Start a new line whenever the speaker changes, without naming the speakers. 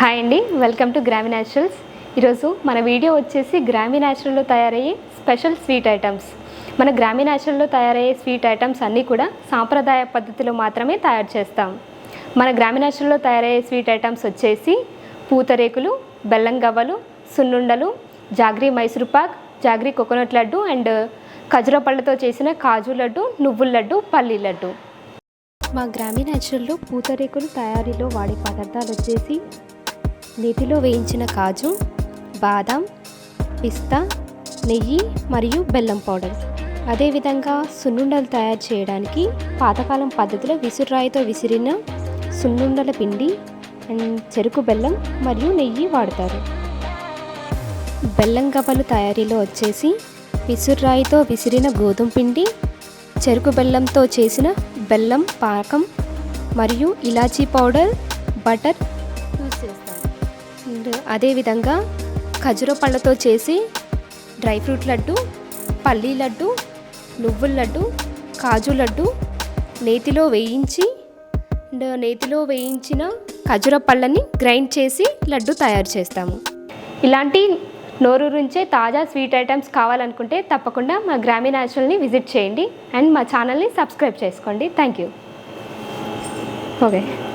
Hi అండి welcome to Grammy naturals ఈరోజు మన వీడియో వచ్చేసి గ్రామీ న్యాచురల్లో తయారయ్యే స్పెషల్ స్వీట్ ఐటమ్స్. మన గ్రామీ న్యాచురల్లో తయారయ్యే స్వీట్ ఐటమ్స్ అన్నీ కూడా సాంప్రదాయ పద్ధతిలో మాత్రమే తయారు చేస్తాం. మన గ్రామీ న్యాచురల్లో తయారయ్యే స్వీట్ ఐటమ్స్ వచ్చేసి పూతరేకులు బెల్లం గవ్వలు సున్నుండలు jaggery Mysore pak jaggery coconut laddu and ఖజుర పళ్ళతో చేసిన కాజు లడ్డు నువ్వుల లడ్డు పల్లీ లడ్డు. మా గ్రామీణ న్యాచురల్లో పూతరేకులు తయారీలో వాడే పదార్థాలు వచ్చేసి నీటిలో వేయించిన కాజు బాదం పిస్తా నెయ్యి మరియు బెల్లం పౌడర్. అదేవిధంగా సున్నుండలు తయారు చేయడానికి పాతకాలం పద్ధతిలో విసురాయితో విసిరిన సున్నుండల పిండి అండ్ చెరుకు బెల్లం మరియు నెయ్యి వాడతారు. బెల్లం గవ్వలు తయారీలో వచ్చేసి విసురాయితో విసిరిన గోధుమ పిండి చెరుకు బెల్లంతో చేసిన బెల్లం పాకం మరియు ఇలాచీ పౌడర్ బటర్ యూస్ చేస్తాం. అండ్ అదేవిధంగా ఖజుర పళ్ళతో చేసి డ్రై ఫ్రూట్ లడ్డు పల్లీ లడ్డు నువ్వుల లడ్డు కాజు లడ్డు నేతిలో వేయించి అండ్ నేతిలో వేయించిన ఖజుర పళ్ళని గ్రైండ్ చేసి లడ్డు తయారు చేస్తాము. ఇలాంటి నోరూరించే తాజా స్వీట్ ఐటమ్స్ కావాలనుకుంటే తప్పకుండా మా గ్రామీ న్యాచురల్ని విజిట్ చేయండి అండ్ మా ఛానల్ని సబ్స్క్రైబ్ చేసుకోండి. Thank you. ఓకే.